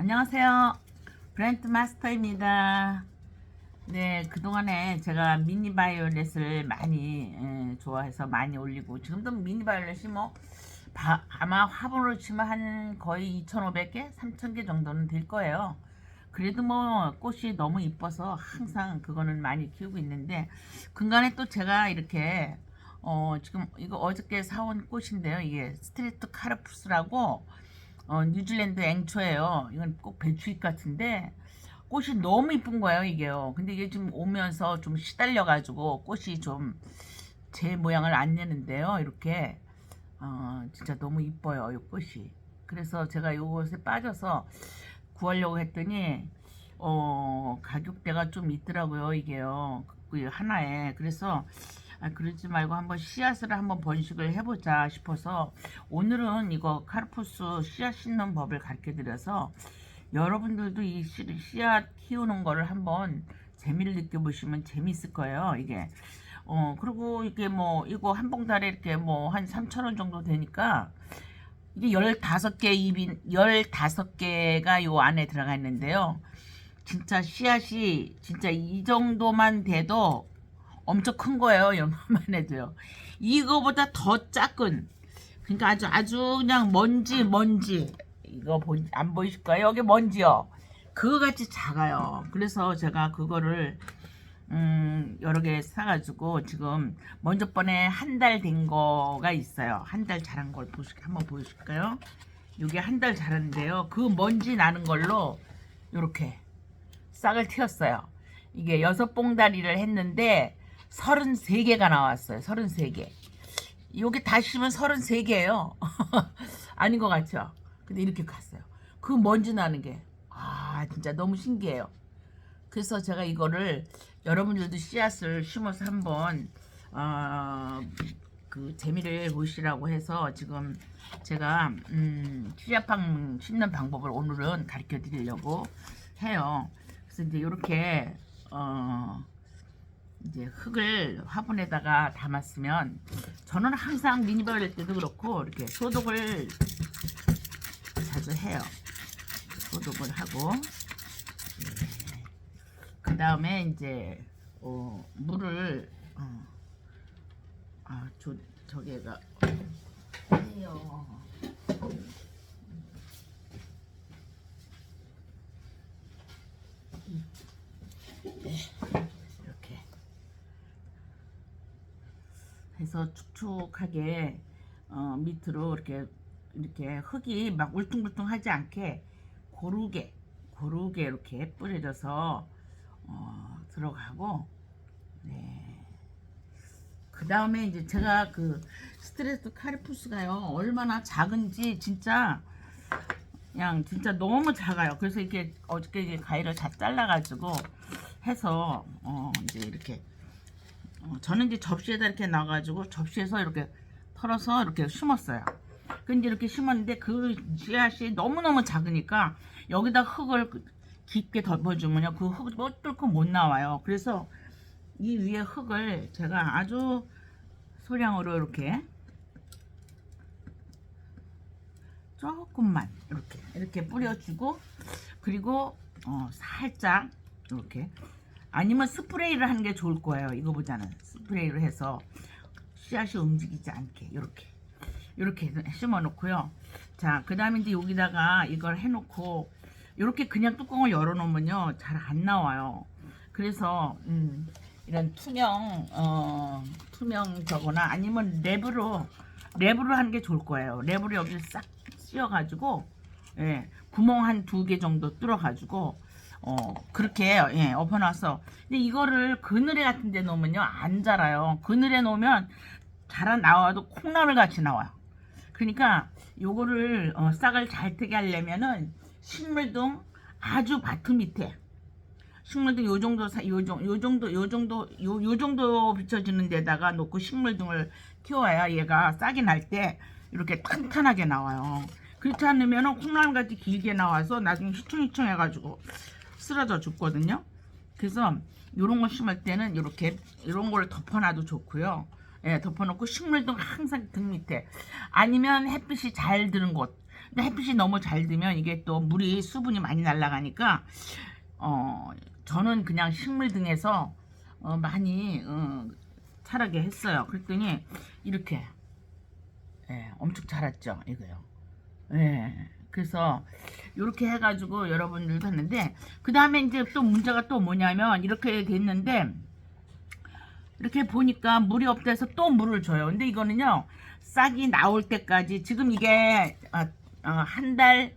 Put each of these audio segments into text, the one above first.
안녕하세요. 브랜트 마스터입니다. 네, 그동안에 제가 미니 바이올렛을 많이 예, 좋아해서 많이 올리고 지금도 미니 바이올렛이 뭐 바- 아마 화분으로 치면 한 거의 2,500개, 3,000개 정도는 될 거예요. 그래도 뭐 꽃이 너무 이뻐서 항상 그거는 많이 키우고 있는데 근간에 또 제가 이렇게 어 지금 이거 어저께 사온 꽃인데요. 이게 스트레이트 카르푸스라고 어, 뉴질랜드 앵초예요. 이건 꼭 배추잎 같은데 꽃이 너무 이쁜 거예요, 이게요. 근데 이게 지금 오면서 좀 시달려 가지고 꽃이 좀 제 모양을 안 내는데요. 이렇게 어, 진짜 너무 이뻐요, 이 꽃이. 그래서 제가 요것에 빠져서 구하려고 했더니 어, 가격대가 좀 있더라고요, 이게요. 그 하나에. 그래서 아, 그러지 말고 한번 씨앗을 한번 번식을 해보자 싶어서 오늘은 이거 카르푸스 씨앗 심는 법을 가르쳐 드려서 여러분들도 이 씨- 씨앗 키우는 거를 한번 재미를 느껴보시면 재밌을 거예요, 이게. 어, 그리고 이게 뭐, 이거 한 봉다리에 이렇게 뭐 한 3,000원 정도 되니까 이게 15개 입인, 15개가 요 안에 들어가 있는데요. 진짜 씨앗이 진짜 이 정도만 돼도 엄청 큰 거예요. 이만만 해도요. 이거보다 더 작은 그러니까 아주 아주 그냥 먼지 먼지 이거 보, 안 보이실까요? 여기 먼지요. 그거 같이 작아요. 그래서 제가 그거를 음, 여러 개 사가지고 지금 먼저 번에 한 달 된 거가 있어요. 한 달 자란 걸 보시, 한번 보여줄까요? 이게 한 달 자랐는데요. 그 먼지 나는 걸로 이렇게 싹을 틔웠어요. 이게 여섯 봉다리를 했는데 33개가 나왔어요. 33개. 요게 다 심으면 33개예요. 아닌 것 같죠? 근데 이렇게 갔어요. 그 먼지 나는 게. 아, 진짜 너무 신기해요. 그래서 제가 이거를 여러분들도 씨앗을 심어서 한번 어, 그 재미를 보시라고 해서 지금 제가 음, 씨앗방 심는 방법을 오늘은 가르쳐 드리려고 해요. 그래서 이제 이렇게 어, 이제 흙을 화분에다가 담았으면 저는 항상 미니바일 때도 그렇고 이렇게 소독을 자주 해요. 소독을 하고 그 다음에 이제 어, 물을 어, 아, 저, 저게가 해요. 네, 이렇게 해서 축축하게 어, 밑으로 이렇게 이렇게 흙이 막 울퉁불퉁하지 않게 고르게 고르게 이렇게 뿌려져서 어, 들어가고 네. 그 다음에 이제 제가 그 스트레스 카리푸스가요 얼마나 작은지 진짜 그냥 진짜 너무 작아요. 그래서 이렇게 어저께 이제 가위를 다 잘라가지고 해서 어 이제 이렇게 어, 저는 이제 접시에다 이렇게 놔가지고 접시에서 이렇게 털어서 이렇게 심었어요. 근데 이렇게 심었는데 그 씨앗이 너무너무 작으니까 여기다 흙을 깊게 덮어주면요. 그 흙이 못 뚫고 못 나와요. 그래서 이 위에 흙을 제가 아주 소량으로 이렇게 조금만 이렇게 이렇게 뿌려주고 그리고 어, 살짝 이렇게 아니면 스프레이를 하는 게 좋을 거예요. 이거보다는 스프레이를 해서 씨앗이 움직이지 않게 이렇게 이렇게 심어 놓고요. 자, 그 다음에 이제 여기다가 이걸 해놓고 이렇게 그냥 뚜껑을 열어 놓으면요 잘 안 나와요. 그래서 음, 이런 투명 어, 투명 저거나 아니면 랩으로 랩으로 하는 게 좋을 거예요. 랩으로 여기 싹 씌워가지고 예, 구멍 한 두 개 정도 뚫어가지고 어 그렇게 예, 엎어놔서 근데 이거를 그늘에 같은 데 놓으면요 안 자라요. 그늘에 놓으면 자라 나와도 콩나물 같이 나와요. 그러니까 요거를 어, 싹을 잘 트게 하려면은 식물등 아주 바트 밑에 식물등 요 정도 사, 요, 정, 요 정도 요 정도 요, 요 정도 비춰지는 데다가 놓고 식물등을 키워야 얘가 싹이 날 때 이렇게 탄탄하게 나와요. 그렇지 않으면 콩나물 같이 길게 나와서 나중에 휘청휘청 해가지고 쓰러져 죽거든요. 그래서 요런 거 심을 때는 이렇게 이런 걸 덮어놔도 좋고요. 예, 덮어놓고 식물등 항상 등 밑에 아니면 햇빛이 잘 드는 곳 근데 햇빛이 너무 잘 들면 이게 또 물이 수분이 많이 날아가니까 어 저는 그냥 식물 등에서 어, 많이 어, 자라게 했어요. 그랬더니 이렇게 예, 엄청 자랐죠 이거요. 예. 그래서 이렇게 해가지고 여러분들도 했는데 그 다음에 이제 또 문제가 또 뭐냐면 이렇게 됐는데 이렇게 보니까 물이 없다 해서 또 물을 줘요. 근데 이거는요 싹이 나올 때까지 지금 이게 어, 한달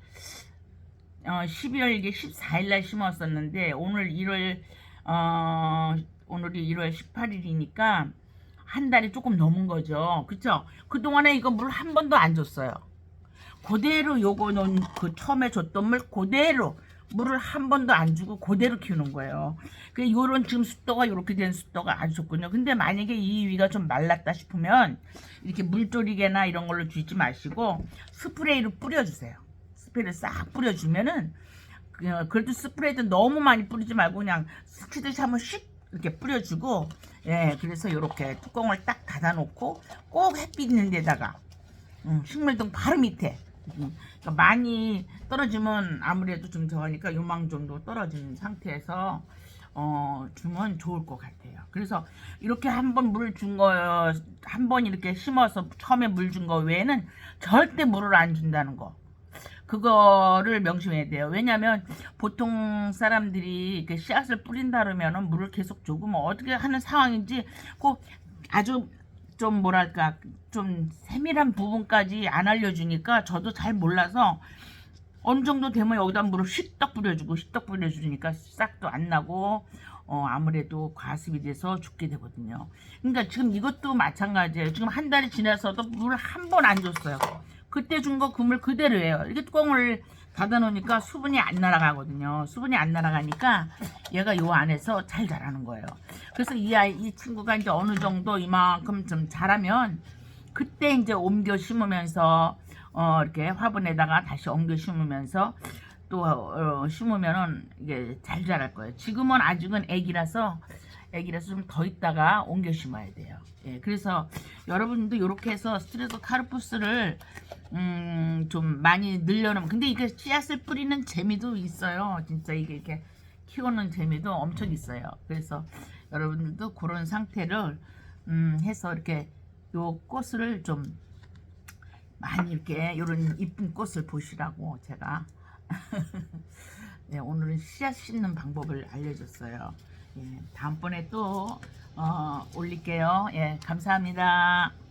어, 12월 이게 14일 날 심었었는데 오늘 1월 어, 오늘이 1월 18일이니까 한 달이 조금 넘은 거죠. 그쵸? 그동안에 이거 물 한 번도 안 줬어요. 그대로 요거는 그 처음에 줬던 물 그대로 물을 한 번도 안 주고 그대로 키우는 거예요. 그 요런 지금 숫도가 이렇게 된 숫도가 아주 좋군요. 근데 만약에 이 위가 좀 말랐다 싶으면 이렇게 물조리개나 이런 걸로 주지 마시고 스프레이로 뿌려주세요. 스프레이를 싹 뿌려주면은 그- 그래도 스프레이도 너무 많이 뿌리지 말고 그냥 스치듯이 한번 씩 이렇게 뿌려주고 예 그래서 이렇게 뚜껑을 딱 닫아놓고 꼭 햇빛 있는 데다가 음, 식물등 바로 밑에 음, 그러니까 많이 떨어지면 아무래도 좀 저하니까 요망 정도 떨어진 상태에서 어 주면 좋을 것 같아요. 그래서 이렇게 한 번 물 준 거, 한 번 이렇게 심어서 처음에 물 준 거 외에는 절대 물을 안 준다는 거. 그거를 명심해야 돼요. 왜냐면 보통 사람들이 이렇게 씨앗을 뿌린다 그러면은 물을 계속 뭐 어떻게 하는 상황인지 꼭 아주 좀 뭐랄까 좀 세밀한 부분까지 안 알려주니까 저도 잘 몰라서 어느 정도 되면 여기다 물을 휘떡 뿌려주고 휘떡 뿌려주니까 싹도 안 나고 어 아무래도 과습이 돼서 죽게 되거든요. 그러니까 지금 이것도 마찬가지예요. 지금 한 달이 지나서도 물 한 번 안 줬어요. 그때 준 거 그물 그대로예요. 이렇게 뚜껑을 닫아 놓으니까 수분이 안 날아가거든요. 수분이 안 날아가니까 얘가 요 안에서 잘 자라는 거예요. 그래서 이 아이 이 친구가 이제 어느 정도 이만큼 좀 자라면 그때 이제 옮겨 심으면서 어 이렇게 화분에다가 다시 옮겨 심으면서 또 어, 심으면은 이게 잘 자랄 거예요. 지금은 아직은 애기라서 애기라서 좀 더 있다가 옮겨 심어야 돼요. 예, 그래서 여러분도 이렇게 해서 스트레스 카르푸스를 음, 좀 많이 늘려놓으면 근데 이게 씨앗을 뿌리는 재미도 있어요. 진짜 이게 이렇게 키우는 재미도 엄청 있어요. 그래서 여러분들도 그런 상태를 음, 해서 이렇게 요 꽃을 좀 많이 이렇게 이런 이쁜 꽃을 보시라고 제가 네, 오늘은 씨앗 심는 방법을 알려줬어요. 예, 다음번에 또 어, 올릴게요. 예, 감사합니다.